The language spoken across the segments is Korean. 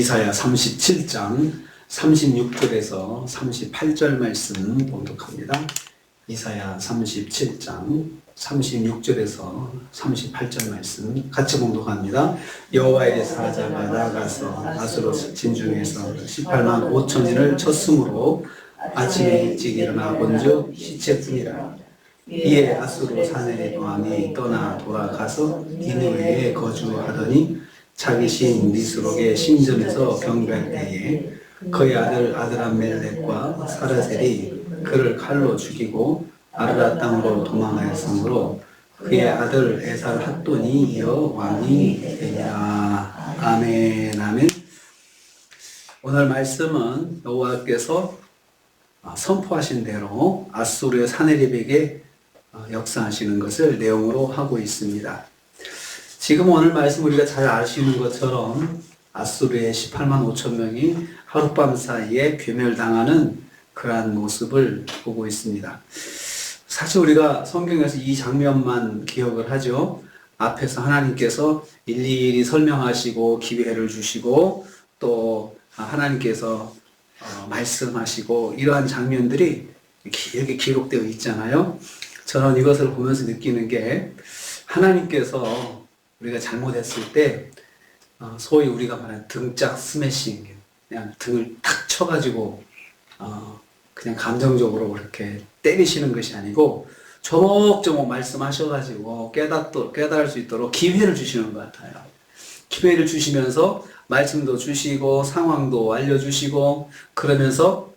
이사야 37장 36절에서 38절 말씀 봉독합니다. 이사야 37장 36절에서 38절 말씀 같이 봉독합니다. 여호와의 사자가 나가서 아수로 진중에서 18만 5천인을 쳤으므로 아침에 일찍 일어나 본즉 시체뿐이라 이에 아수로 사내의 왕이 떠나 돌아가서 니느웨에 거주하더니 자기 신 니스록의 신전에서 경배할 때에 그의 아들 아드람멜렉과 사라셀이 그를 칼로 죽이고 아르라 땅으로 도망하였으므로 그의 아들 에살 핫돈이 이어 왕이 되니라 아멘 아멘 오늘 말씀은 여호와께서 선포하신 대로 아수르의 사내립에게 역사하시는 것을 내용으로 하고 있습니다. 지금 오늘 말씀 우리가 잘 아시는 것처럼 아수르의 18만 5천 명이 하룻밤 사이에 괴멸당하는 그러한 모습을 보고 있습니다. 사실 우리가 성경에서 이 장면만 기억을 하죠. 앞에서 하나님께서 일일이 설명하시고 기회를 주시고 또 하나님께서 어, 말씀하시고 이러한 장면들이 길게 기록되어 있잖아요. 저는 이것을 보면서 느끼는 게 하나님께서 우리가 잘못했을 때 어, 소위 우리가 말하는 등짝 스매싱 그냥 등을 탁 쳐가지고 어, 그냥 감정적으로 그렇게 때리시는 것이 아니고 조목조목 말씀하셔가지고 깨닫도 깨달을 수 있도록 기회를 주시는 것 같아요. 기회를 주시면서 말씀도 주시고 상황도 알려주시고 그러면서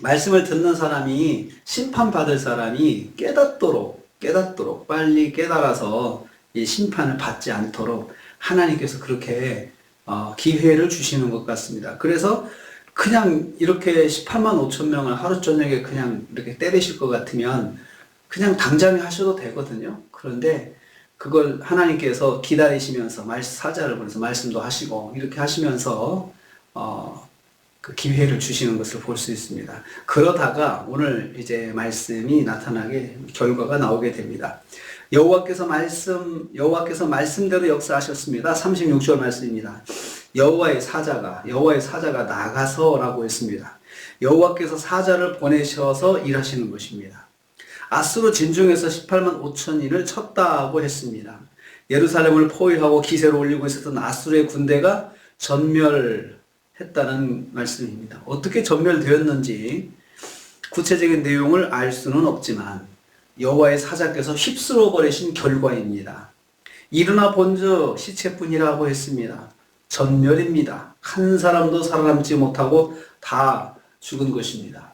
말씀을 듣는 사람이 심판받을 사람이 깨닫도록 깨닫도록 빨리 깨달아서 이 심판을 받지 않도록 하나님께서 그렇게 어, 기회를 주시는 것 같습니다. 그래서 그냥 이렇게 18만 5천 명을 하루 저녁에 그냥 이렇게 때리실 것 같으면 그냥 당장에 하셔도 되거든요. 그런데 그걸 하나님께서 기다리시면서 말 사자를 보내서 말씀도 하시고 이렇게 하시면서 어, 그 기회를 주시는 것을 볼 수 있습니다. 그러다가 오늘 이제 말씀이 나타나게 결과가 나오게 됩니다. 여호와께서 말씀 여호와께서 말씀대로 역사하셨습니다. 36절 말씀입니다. 여호와의 사자가 여호와의 사자가 나가서라고 했습니다. 여호와께서 사자를 보내셔서 일하시는 것입니다. 아스로 진중에서 18만 5천인을 쳤다고 했습니다. 예루살렘을 포위하고 기세로 올리고 있었던 아수르의 군대가 전멸했다는 말씀입니다. 어떻게 전멸되었는지 구체적인 내용을 알 수는 없지만 여호와의 사자께서 휩쓸어 버리신 결과입니다. 일어나 본즉 시체뿐이라고 했습니다. 전멸입니다. 한 사람도 살아남지 못하고 다 죽은 것입니다.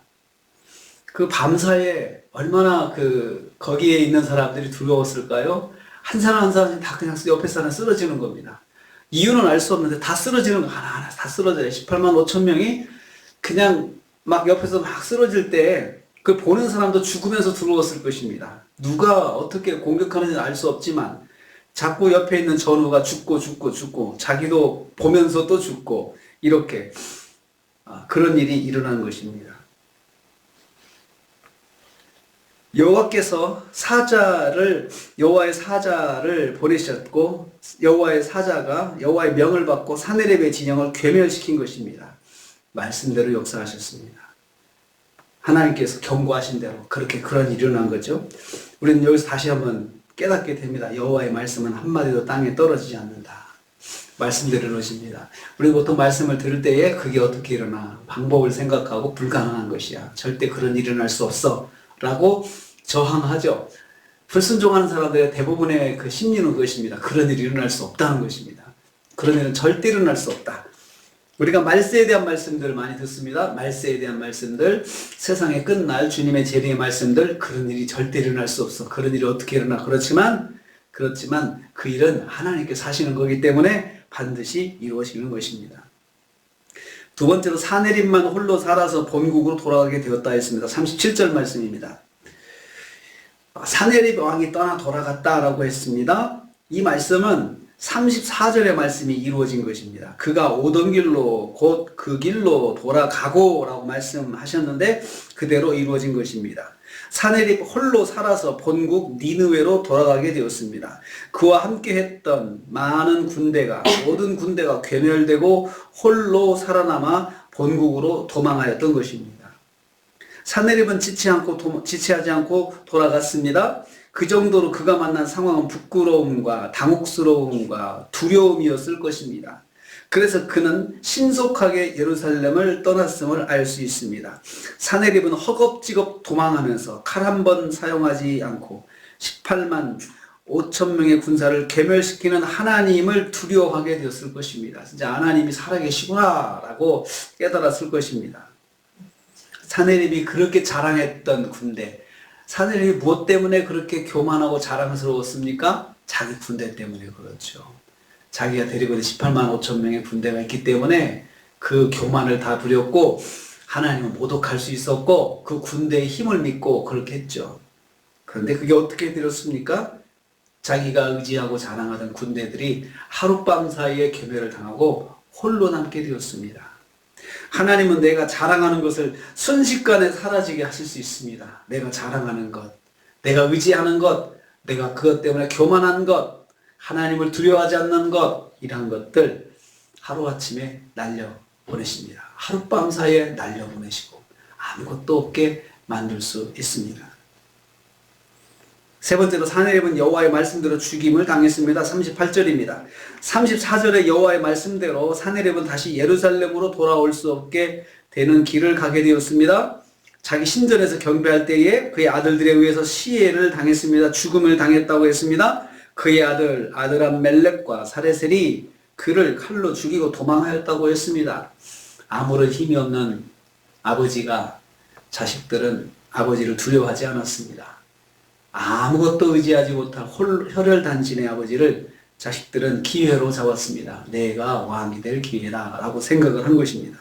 그 밤사이에 얼마나 그 거기에 있는 사람들이 두려웠을까요? 한 사람 한 사람이 다 그냥 옆에 사람 쓰러지는 겁니다. 이유는 알 수 없는데 다 쓰러지는 거 하나하나 다 쓰러져요. 18만 5천 명이 그냥 막 옆에서 막 쓰러질 때 그 보는 사람도 죽으면서 두려웠을 것입니다. 누가 어떻게 공격하는지는 알수 없지만 자꾸 옆에 있는 전우가 죽고 죽고 죽고 자기도 보면서 또 죽고 이렇게 아, 그런 일이 일어난 것입니다. 여호와께서 사자를 여호와의 사자를 보내셨고 여호와의 사자가 여호와의 명을 받고 사내립의 진영을 괴멸시킨 것입니다. 말씀대로 역사하셨습니다. 하나님께서 경고하신 대로 그렇게 그런 일이 일어난 거죠. 우리는 여기서 다시 한번 깨닫게 됩니다. 여호와의 말씀은 한마디도 땅에 떨어지지 않는다. 말씀대로 이루어집니다. 우리 보통 말씀을 들을 때에 그게 어떻게 일어나 방법을 생각하고 불가능한 것이야. 절대 그런 일어날 수 없어. 라고 저항하죠. 불순종하는 사람들의 대부분의 그 심리는 그것입니다. 그런 일이 일어날 수 없다는 것입니다. 그런 일은 절대 일어날 수 없다. 우리가 말세에 대한 말씀들 많이 듣습니다. 말세에 대한 말씀들, 세상의 끝날 주님의 재림의 말씀들, 그런 일이 절대 일어날 수 없어. 그런 일이 어떻게 일어나. 그렇지만, 그렇지만 그 일은 하나님께서 하시는 거기 때문에 반드시 이루어지는 것입니다. 두 번째로 사내림만 홀로 살아서 본국으로 돌아가게 되었다 했습니다. 37절 말씀입니다. 사내립 왕이 떠나 돌아갔다라고 했습니다. 이 말씀은 34절의 말씀이 이루어진 것입니다. 그가 오던 길로 곧 그 길로 돌아가고 라고 말씀하셨는데 그대로 이루어진 것입니다. 사내립 홀로 살아서 본국 니느웨로 돌아가게 되었습니다. 그와 함께 했던 많은 군대가 모든 군대가 괴멸되고 홀로 살아남아 본국으로 도망하였던 것입니다. 사내립은 지치 않고 도- 지체하지 않고 돌아갔습니다. 그 정도로 그가 만난 상황은 부끄러움과 당혹스러움과 두려움이었을 것입니다. 그래서 그는 신속하게 예루살렘을 떠났음을 알 수 있습니다. 사내립은 허겁지겁 도망하면서 칼 한 번 사용하지 않고 18만 5천 명의 군사를 괴멸시키는 하나님을 두려워하게 되었을 것입니다. 진짜 하나님이 살아계시구나라고 깨달았을 것입니다. 사내립이 그렇게 자랑했던 군대, 사내립이 무엇 때문에 그렇게 교만하고 자랑스러웠습니까? 자기 군대 때문에 그렇죠. 자기가 데리고 있는 18만 5천 명의 군대가 있기 때문에 그 교만을 다 부렸고 하나님을 모독할 수 있었고 그 군대의 힘을 믿고 그렇게 했죠. 그런데 그게 어떻게 되었습니까? 자기가 의지하고 자랑하던 군대들이 하룻밤 사이에 괴멸을 당하고 홀로 남게 되었습니다. 하나님은 내가 자랑하는 것을 순식간에 사라지게 하실 수 있습니다. 내가 자랑하는 것, 내가 의지하는 것, 내가 그것 때문에 교만한 것, 하나님을 두려워하지 않는 것, 이러한 것들 하루아침에 날려보내십니다. 하룻밤 사이에 날려보내시고 아무것도 없게 만들 수 있습니다. 세 번째로 사내립은 여호와의 말씀대로 죽임을 당했습니다. 38절입니다. 34절의 여호와의 말씀대로 사내립은 다시 예루살렘으로 돌아올 수 없게 되는 길을 가게 되었습니다. 자기 신전에서 경배할 때에 그의 아들들에 의해서 시해를 당했습니다. 죽음을 당했다고 했습니다. 그의 아들 아드람 멜렉과 사레셀이 그를 칼로 죽이고 도망하였다고 했습니다. 아무런 힘이 없는 아버지가 자식들은 아버지를 두려워하지 않았습니다. 아무것도 의지하지 못한 홀- 혈혈단신의 아버지를 자식들은 기회로 잡았습니다. 내가 왕이 될 기회다 라고 생각을 한 것입니다.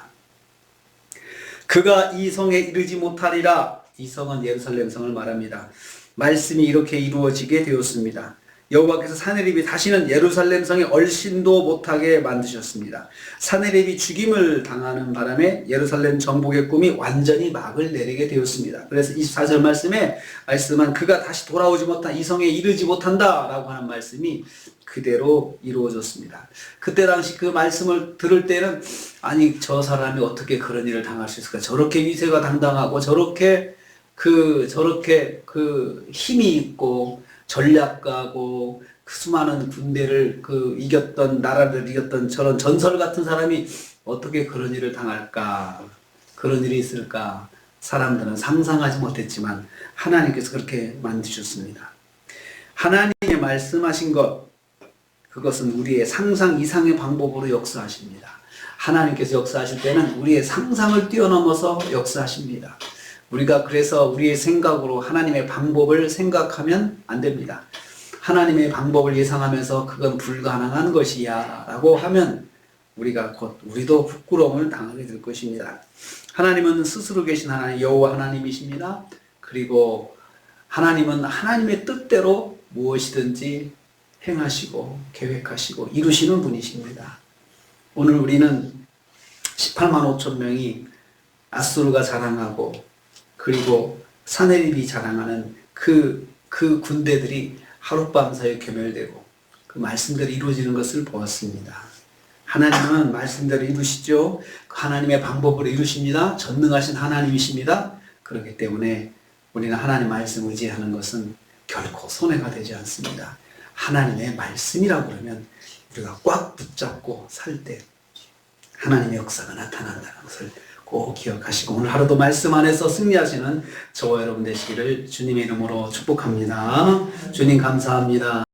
그가 이 성에 이르지 못하리라. 이 성은 예루살렘 성을 말합니다. 말씀이 이렇게 이루어지게 되었습니다. 여호와께서 사내립이 다시는 예루살렘 성에 얼씬도 못하게 만드셨습니다. 사내립이 죽임을 당하는 바람에 예루살렘 정복의 꿈이 완전히 막을 내리게 되었습니다. 그래서 24절 말씀에 말씀한 그가 다시 돌아오지 못한 이 성에 이르지 못한다 라고 하는 말씀이 그대로 이루어졌습니다. 그때 당시 그 말씀을 들을 때는 아니 저 사람이 어떻게 그런 일을 당할 수 있을까? 저렇게 위세가 당당하고 저렇게 그 저렇게 그 힘이 있고 전략가고 그 수많은 군대를 그 이겼던 나라를 이겼던 저런 전설 같은 사람이 어떻게 그런 일을 당할까? 그런 일이 있을까? 사람들은 상상하지 못했지만 하나님께서 그렇게 만드셨습니다. 하나님의 말씀하신 것 그것은 우리의 상상 이상의 방법으로 역사하십니다. 하나님께서 역사하실 때는 우리의 상상을 뛰어넘어서 역사하십니다. 우리가 그래서 우리의 생각으로 하나님의 방법을 생각하면 안 됩니다. 하나님의 방법을 예상하면서 그건 불가능한 것이야 라고 하면 우리가 곧 우리도 부끄러움을 당하게 될 것입니다. 하나님은 스스로 계신 하나님 여호와 하나님이십니다. 그리고 하나님은 하나님의 뜻대로 무엇이든지 행하시고 계획하시고 이루시는 분이십니다. 오늘 우리는 18만 5천 명이 아수르가 자랑하고 그리고 사내립이 자랑하는 그, 그 군대들이 하룻밤 사이에 괴멸되고 그 말씀대로 이루어지는 것을 보았습니다. 하나님은 말씀대로 이루시죠. 그 하나님의 방법으로 이루십니다. 전능하신 하나님이십니다. 그렇기 때문에 우리는 하나님 말씀 의지하는 것은 결코 손해가 되지 않습니다. 하나님의 말씀이라고 그러면 우리가 꽉 붙잡고 살 때 하나님의 역사가 나타난다는 것을 꼭 기억하시고 오늘 하루도 말씀 안에서 승리하시는 저와 여러분 되시기를 주님의 이름으로 축복합니다. 주님 감사합니다.